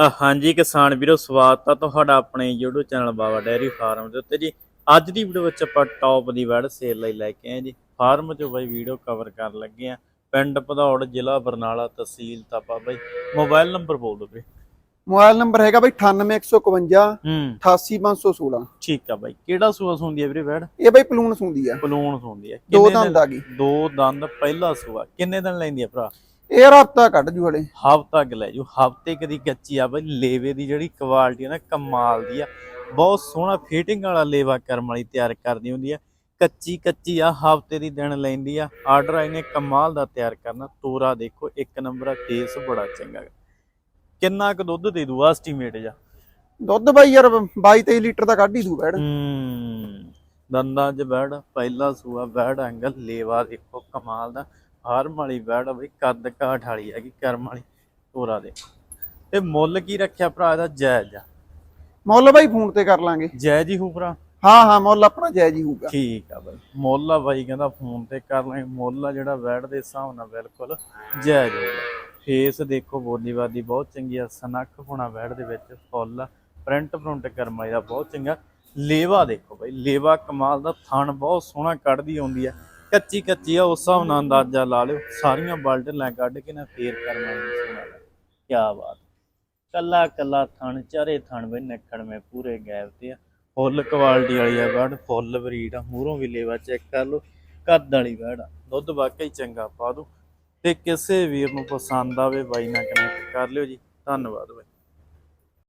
ਹਾਂਜੀ ਕਿਸਾਨ ਵੀਰੋ ਸਵਾਗਤ ਆ ਤੁਹਾਡਾ ਆਪਣੇ YouTube channel Baba dairy farm ਦੇ ਉੱਤੇ ਜੀ। ਅੱਜ ਦੀ ਵੀਡੀਓ ਵਿੱਚ ਆਪਾਂ ਟੌਪ ਦੀ ਵੈੜ ਸੇਲ ਲਈ ਲੈ ਕੇ ਆਏ ਜੀ। ਫਾਰਮ 'ਚੋਂ ਬਾਈ ਵੀਡੀਓ ਕਵਰ ਕਰਨ ਲੱਗੇ ਆ। ਪਿੰਡ ਭਦੌੜ ਜ਼ਿਲ੍ਹਾ ਬਰਨਾਲਾ ਤਹਿਸੀਲ ਤਾਪਾ ਬਾਈ। ਮੋਬਾਈਲ ਨੰਬਰ ਬੋਲ ਦਿਓ ਵੀਰੇ। ਮੋਬਾਈਲ ਨੰਬਰ ਹੈਗਾ ਬਈ 98151 ਹੂੰ। 88516 ਠੀਕ ਆ ਬਾਈ। ਕਿਹੜਾ ਸੂਆ ਸੁੰਦੀ ਆ ਵੀਰੇ ਵੈੜ? ਇਹ ਬਈ ਪਲੂਣ ਸੁੰਦੀ ਆ। ਪਲੂਣ ਸੁੰਦੀ ਆ। ਦੋ ਦੰਦ ਆ ਗਈ। ਦੋ ਦੰਦ ਪਹਿਲਾ ਸੂਆ। ਕਿੰਨੇ ਦਿਨ ਲੈਂਦੀ ਆ ਭਰਾ? ਇਹ ਹਫਤਾ ਕੱਢ ਜੂ ਹਲੇ। ਹਫ਼ਤਾ ਕੁ ਲੈ ਜੂ। ਹਫ਼ਤੇ ਕਦੀ ਕੱਚੀ ਆ ਬਈ ਲੇਵੇ ਦੀ ਜਿਹੜੀ ਕੁਆਲਿਟੀ ਆ ਨਾ ਕਮਾਲ ਦੀ ਆ। ਬਹੁਤ ਸੋਹਣਾ ਫਿਟਿੰਗ ਵਾਲਾ ਲੇਵਾ ਕਰਮ ਵਾਲੀ ਤਿਆਰ ਕਰਦੀ ਹੁੰਦੀ ਆ। ਕੱਚੀ ਕੱਚੀ ਆ ਹਫ਼ਤੇ ਦੀ ਦਿਨ ਲੈਂਦੀ ਆ। ਆਰਡਰ ਆਈ ਨੇ ਕਮਾਲ ਦਾ ਤਿਆਰ ਕਰਨਾ। ਤੋਰਾ ਦੇਖੋ ਇੱਕ ਨੰਬਰ ਆ ਫੇਸ ਬੜਾ ਚੰਗਾ। ਗਾ। ਕਿੰਨਾ ਕੁ ਦੁੱਧ ਦੇ ਦੂ ਐਸਟੀਮੇਟ ਜਾ ਦੁੱਧ ਬਾਈ ਯਾਰ 22 23 ਲੀਟਰ ਦਾ ਕੱਢ ਹੀ ਦੂ ਬੈੜ ਹੂੰ। ਦੰਦਾਂ 'ਚ ਬੈੜ ਪਹਿਲਾ ਸੂਆ ਬੈੜ ਐਂਗਲ ਲੇਵਾ ਦੇਖੋ ਕਮਾਲ ਦਾ। ਫਾਰਮ ਵਾਲੀ ਬੈੜ ਆ ਬਈ ਕੱਦ ਕਾਠ ਵਾਲੀ ਹੈਗੀ ਕਰਮ ਵਾਲੀ ਤੋਰਾ ਦੇ। ਤੇ ਮੁੱਲ ਕੀ ਰੱਖਿਆ ਭਰਾ ਇਹਦਾ? ਜਾਇਜ਼ ਆ। ਮੁੱਲ ਬਾਈ ਫੋਨ ਤੇ ਕਰ ਲਾਂਗੇ। ਜਾਇਜ਼ ਹੀ ਹੋ ਭਰਾ। ਹਾਂ ਹਾਂ ਮੁੱਲ ਆਪਣਾ ਜਾਇਜ਼ ਹੀ ਹੋਊਗਾ। ਠੀਕ ਆ ਬਾਈ। ਮੁੱਲ ਆ ਬਾਈ ਕਹਿੰਦਾ ਫੋਨ ਤੇ ਕਰ ਲਾਂਗੇ। ਮੁੱਲ ਆ ਜਿਹੜਾ ਬੈੜ ਦੇ ਹਿਸਾਬ ਨਾਲ ਬਿਲਕੁਲ ਜਾਇਜ਼ ਹੋਊਗਾ। ਫੇਸ ਦੇਖੋ ਬੋਲੀਵਾਦੀ ਬਹੁਤ ਚੰਗੀ ਆ। ਸਨੱਖ ਹੋਣਾ ਬੈੜ ਦੇ ਵਿੱਚ ਫੁੱਲ ਪ੍ਰਿੰਟ ਪ੍ਰਿੰਟ ਕਰਮ ਵਾਲੀ ਦਾ ਬਹੁਤ ਚੰਗਾ। ਲੇਵਾ ਦੇਖੋ ਬਾਈ ਲੇਵਾ ਕਮਾਲ ਦਾ। ਥਣ ਬਹੁਤ ਸੋਹਣਾ ਕੱਢਦੀ ਆਉਂਦੀ ਆ। ਕੱਚੀ ਕੱਚੀ ਆ, ਉਸ ਹਿਸਾਬ ਨਾਲ ਅੰਦਾਜ਼ਾ ਲਾ ਲਿਓ। ਸਾਰੀਆਂ ਬਲਟ ਲੈ ਕੱਢ ਕੇ ਨਾ ਫੇਰ ਕਰਨਾ ਸੋਹਣਾ ਕੀ ਬਾਤ। ਕੱਲਾ ਕੱਲਾ ਥਣ, ਚਾਰੇ ਥਣ ਵੇ ਨੱਖੜ ਮੇ ਪੂਰੇ ਗੈਪ ਤੇ ਆ। ਫੁੱਲ ਕੁਆਲਿਟੀ ਵਾਲੀ ਆ ਬਰਡ ਫੁੱਲ ਬਰੀਡ ਆ। ਮੂਹਰੋਂ ਵੀ ਲੇਵਾ ਚੈੱਕ ਕਰ ਲਓ, ਕੱਦ ਵਾਲੀ ਬਰਡ ਆ। ਦੁੱਧ ਵਾਕਈ ਚੰਗਾ ਪਾ ਦੋ। ਤੇ ਕਿਸੇ ਵੀਰ ਨੂੰ ਪਸੰਦ ਆਵੇ, ਬਾਈ ਨਾਲ ਕਨੈਕਟ ਕਰ ਲਿਓ ਜੀ। ਧੰਨਵਾਦ ਬਾਈ।